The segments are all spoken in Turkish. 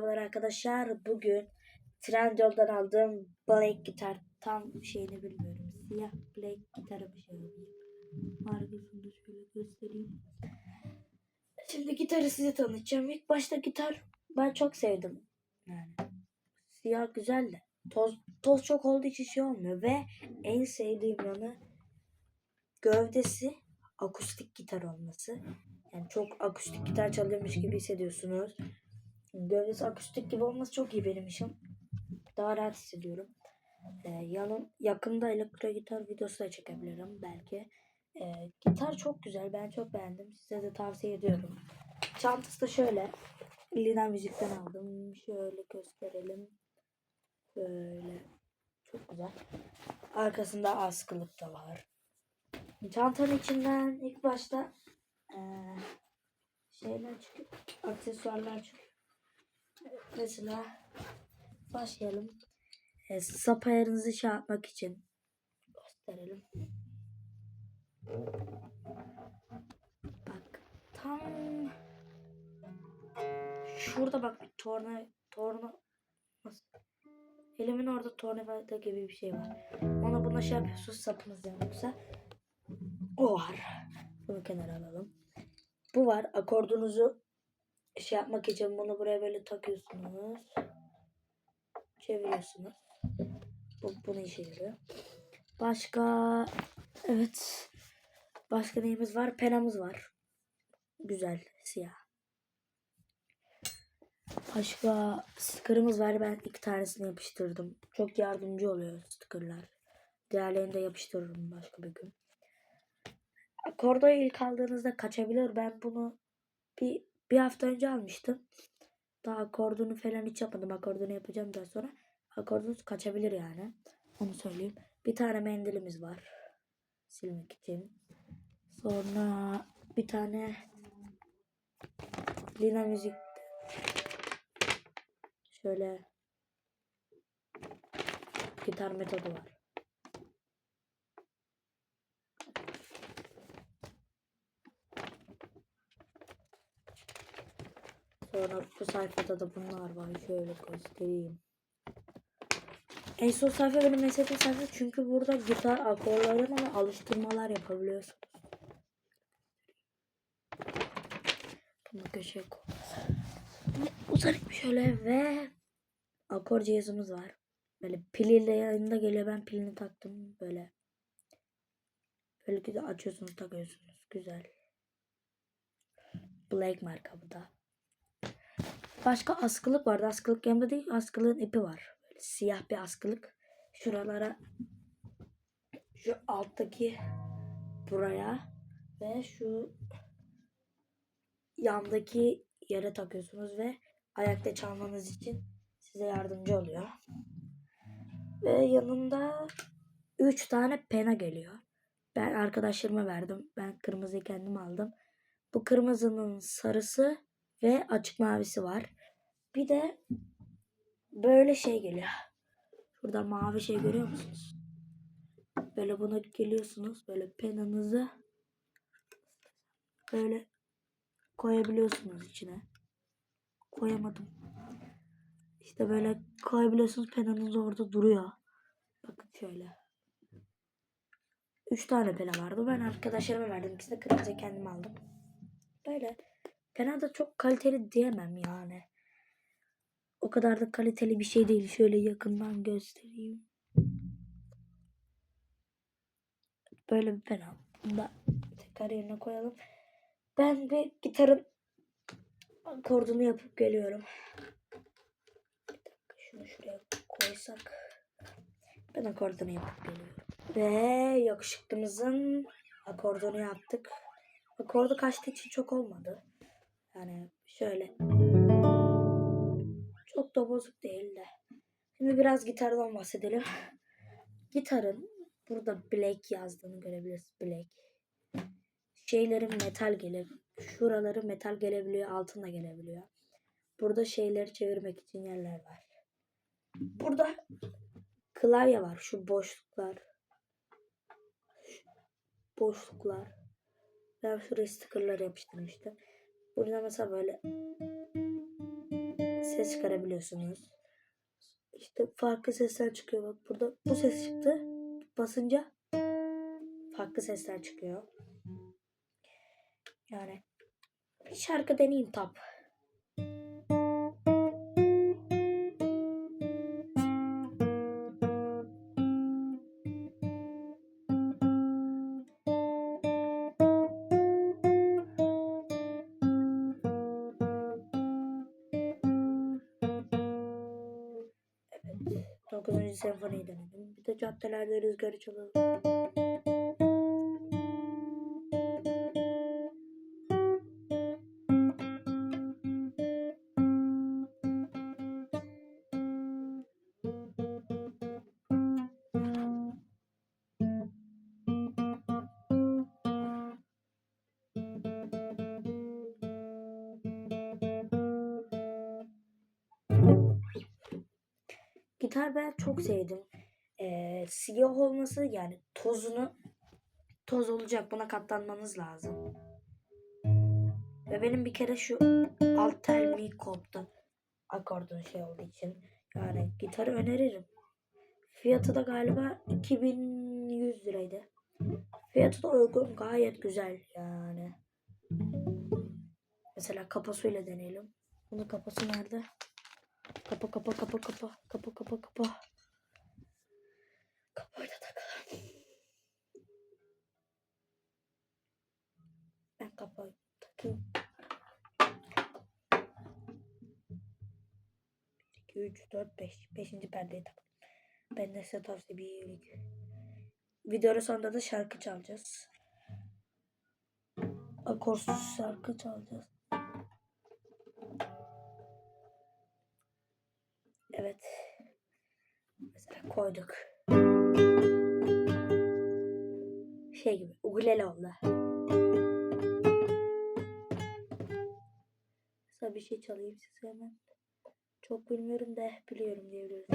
merhabalar arkadaşlar. Bugün Trendyol'dan aldığım Black gitar tam şeyini bilmiyorum. Siyah Black gitarı bir şey aldım. Arkasını da şöyle göstereyim. Şimdi gitarı size tanıtacağım. İlk başta gitar ben çok sevdim. Yani siyah güzel de toz toz çok olduğu için şey olmuyor ve en sevdiğim yanı gövdesi akustik gitar olması. Yani çok akustik gitar çalıyormuş gibi hissediyorsunuz. Gövdesi akustik gibi olması çok iyi benim işim. Daha rahat hissediyorum. Ee, yanım, yakında elektro gitar videosu da çekebilirim belki. Ee, gitar çok güzel. Ben çok beğendim. Size de tavsiye ediyorum. Çantası da şöyle. Lina Müzik'ten aldım. Şöyle gösterelim. Böyle. Çok güzel. Arkasında askılık da var. Çantanın içinden ilk başta eee, şeyler çıkıyor. Aksesuarlar çıkıyor. Mesela başlayalım. E, sap ayarınızı şey yapmak için gösterelim. Bak tam şurada bak bir torna torna nasıl? Elimin orada tornavida gibi bir şey var. Ona buna şey yapıyorsunuz sapınız yoksa o var. Bunu kenara alalım. Bu var. Akordunuzu şey yapmak için bunu buraya böyle takıyorsunuz. Çeviriyorsunuz. Bu, bunu işe yarıyor. Başka evet. Başka neyimiz var? Penamız var. Güzel. Siyah. Başka sticker'ımız var. Ben iki tanesini yapıştırdım. Çok yardımcı oluyor sticker'lar. Diğerlerini de yapıştırırım başka bir gün. Akordoyu ilk aldığınızda kaçabilir. Ben bunu bir, bir hafta önce almıştım. Daha akordunu falan hiç yapmadım. Akordunu yapacağım daha sonra. Akordunuz kaçabilir yani. Onu söyleyeyim. Bir tane mendilimiz var. Silmek için. Sonra bir tane Lina Müzik şöyle gitar metodu var. Sonra bu sayfada da bunlar var. Şöyle göstereyim. En son sayfa benim en sevdiğim sayfa çünkü burada gitar akorlarına alıştırmalar yapabiliyorsunuz. Bunu köşeye koy. Uzanayım şöyle ve akor cihazımız var. Böyle piliyle yanında geliyor. Ben pilini taktım böyle. Böyle güzel açıyorsunuz takıyorsunuz. Güzel. Black marka bu da. Başka askılık vardı. Askılık yanında değil. Askılığın ipi var. Böyle siyah bir askılık. Şuralara şu alttaki buraya ve şu yandaki yere takıyorsunuz ve ayakta çalmanız için size yardımcı oluyor. Ve yanında 3 tane pena geliyor. Ben arkadaşlarıma verdim. Ben kırmızıyı kendim aldım. Bu kırmızının sarısı ve açık mavisi var. Bir de böyle şey geliyor. Burada mavi şey görüyor musunuz? Böyle buna geliyorsunuz. Böyle penanızı böyle koyabiliyorsunuz içine. Koyamadım. İşte böyle koyabiliyorsunuz. Penanız orada duruyor. Bakın şöyle. Üç tane pena vardı. Ben arkadaşlarıma verdim. İkisi de kırmızı kendim aldım. Böyle. Da çok kaliteli diyemem yani. O kadar da kaliteli bir şey değil. Şöyle yakından göstereyim. Böyle bir pena. Bunu tekrar yerine koyalım. Ben bir gitarın akordunu yapıp geliyorum. Bir dakika şunu şuraya koysak. Ben akordunu yapıp geliyorum. Ve yakışıklımızın akordunu yaptık. Akordu kaçtığı için çok olmadı. Yani şöyle. Çok da bozuk değil de. Şimdi biraz gitardan bahsedelim. Gitarın burada black yazdığını görebiliriz. Black. Şeylerin metal gele, şuraları metal gelebiliyor, altın da gelebiliyor. Burada şeyleri çevirmek için yerler var. Burada klavye var. Şu boşluklar. Boşluklar. Ben şuraya stickerlar yapıştırmıştım. Burada mesela böyle ses çıkarabiliyorsunuz. İşte farklı sesler çıkıyor. Bak burada bu ses çıktı. Basınca farklı sesler çıkıyor. Yani bir şarkı deneyeyim tap. 9. senfoniyi denedim. Bir de caddelerde rüzgarı çalalım. Gitar ben çok sevdim. Ee, siyah olması yani tozunu toz olacak buna katlanmanız lazım. Ve benim bir kere şu alt tel koptu. Akordun şey olduğu için. Yani gitarı öneririm. Fiyatı da galiba 2100 liraydı. Fiyatı da uygun gayet güzel yani. Mesela kapasıyla deneyelim. Bunun kapası nerede? Kapa kapa kapa kapa kapa kapa kapa. Kapayla takalım. Ben kapayı takayım. 2, 3, 4, 5. 5. perdeyi tak. Ben de size tavsiye bir iyilik. Videonun sonunda da şarkı çalacağız. Akorsuz şarkı çalacağız. Koyduk. Şey gibi. Ukulele oldu. Mesela bir şey çalayım size hemen. Çok bilmiyorum da biliyorum diyebilirim.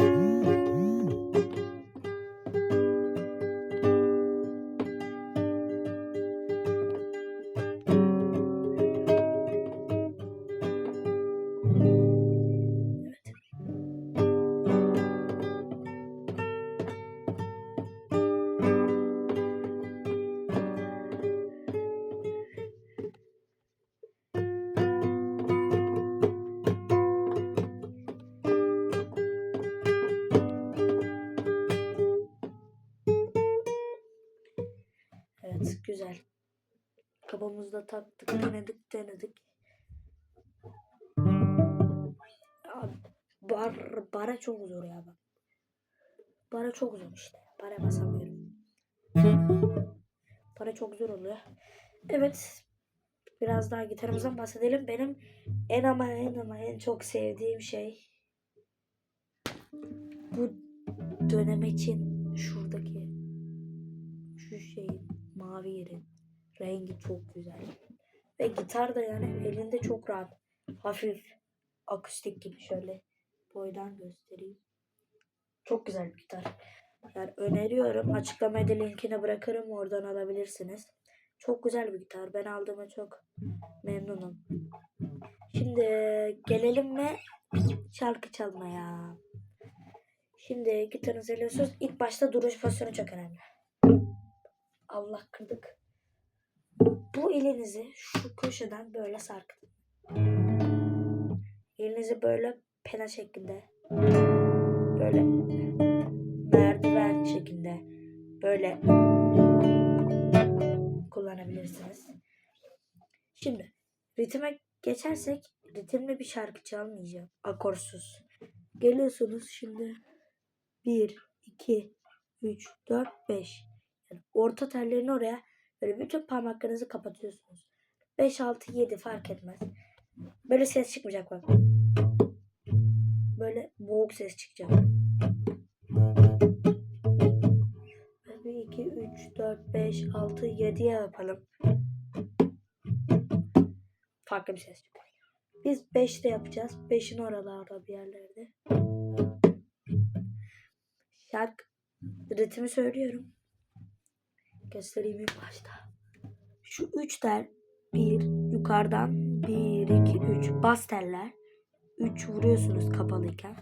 Güzel. Kafamızda taktık denedik denedik. Bar, bara çok zor ya bak. Bara çok zor işte. Bara basamıyorum. Para çok zor oluyor. Evet. Biraz daha gitarımızdan bahsedelim. Benim en ama en ama en çok sevdiğim şey bu dönemeçin şuradaki şu şeyin mavi yerin rengi çok güzel. Ve gitar da yani elinde çok rahat. Hafif akustik gibi şöyle boydan göstereyim. Çok güzel bir gitar. Yani öneriyorum. Açıklamaya da linkini bırakırım. Oradan alabilirsiniz. Çok güzel bir gitar. Ben aldığıma çok memnunum. Şimdi gelelim mi şarkı çalmaya. Şimdi gitarınızı alıyorsunuz. İlk başta duruş pozisyonu çok önemli. Allah kırdık. Bu elinizi şu köşeden böyle sarkıtın. Elinizi böyle pena şeklinde böyle merdiven şeklinde böyle kullanabilirsiniz. Şimdi ritme geçersek ritimli bir şarkı çalmayacağım. Akorsuz. Geliyorsunuz şimdi 1, 2, 3, 4, 5. Orta tellerini oraya böyle bütün parmaklarınızı kapatıyorsunuz. 5, 6, 7 fark etmez. Böyle ses çıkmayacak bak. Böyle boğuk ses çıkacak. 1, 2, 3, 4, 5, 6, 7'ye yapalım. Farklı bir ses çıkıyor. Biz 5'te yapacağız. 5'in oralarda bir yerlerde. Şarkı ritmi söylüyorum. Göstereyim ilk başta. Şu 3 tel 1 yukarıdan 1 2 3 bas teller 3 vuruyorsunuz kapalıyken.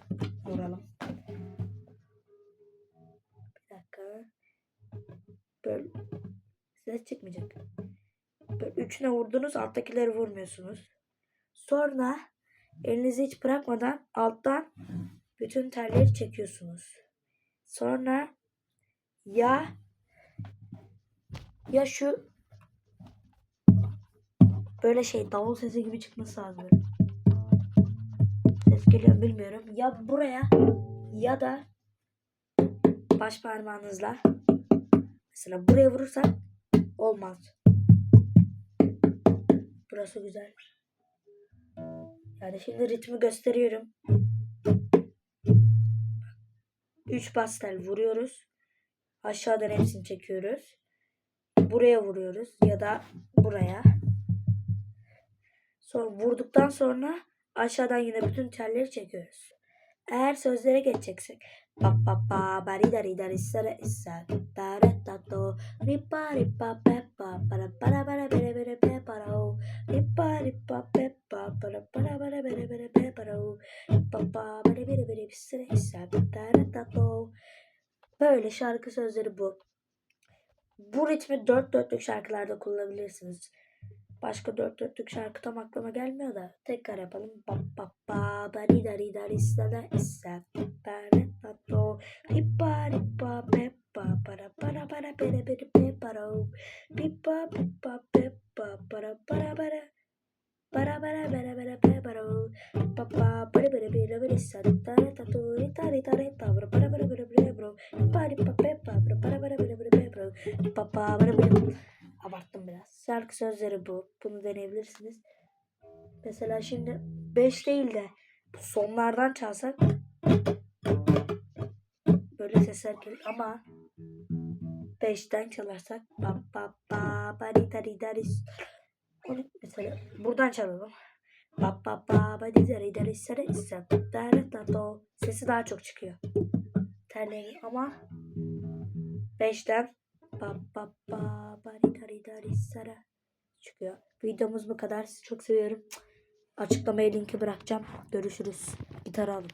Vuralım. Bir dakika. Böyle ses çıkmayacak. Böyle üçüne vurdunuz alttakileri vurmuyorsunuz. Sonra elinizi hiç bırakmadan alttan bütün telleri çekiyorsunuz. Sonra ya ya şu böyle şey davul sesi gibi çıkması lazım. Ses geliyor bilmiyorum. Ya buraya ya da baş parmağınızla mesela buraya vurursak olmaz. Burası güzel. Yani şimdi ritmi gösteriyorum. 3 pastel vuruyoruz. Aşağıdan hepsini çekiyoruz. Buraya vuruyoruz ya da buraya. Sonra vurduktan sonra aşağıdan yine bütün telleri çekiyoruz. Eğer sözlere geçeceksek pa pa pa bari dari dari sara issa tare tato ripa ripa pepa para para para bere bere pe para o ripa ripa pepa para para para bere bere pe para o pa pa bari bere bere sara issa tare tato Böyle şarkı sözleri bu. Bu ritmi dört dörtlük şarkılarda kullanabilirsiniz. Başka dört dörtlük şarkı tam aklıma gelmiyor da tekrar yapalım. Ba ba ba bari dari dari sana issa tare tato ripa ripa pepa para para para bere bere pe para o pipa pipa pepa para para para para para bere bere pe para o pa pa bere bere bere bere sa tare tato rita rita rita para para bere bere bere bro pa ripa pepa para para bere bere abarttım biraz. Şarkı sözleri bu. Bunu deneyebilirsiniz. Mesela şimdi 5 değil de sonlardan çalsak böyle sesler gelir ama 5'ten çalarsak ba ba ba bari dari dari onu mesela buradan çalalım. Ba ba ba bari dari dari sere issa dare tato sesi daha çok çıkıyor. Terleyin ama 5'ten ba ba ba bari dari dari sere çıkıyor. Videomuz bu kadar. Sizi çok seviyorum. Açıklamaya linki bırakacağım. Görüşürüz. Gitar alın.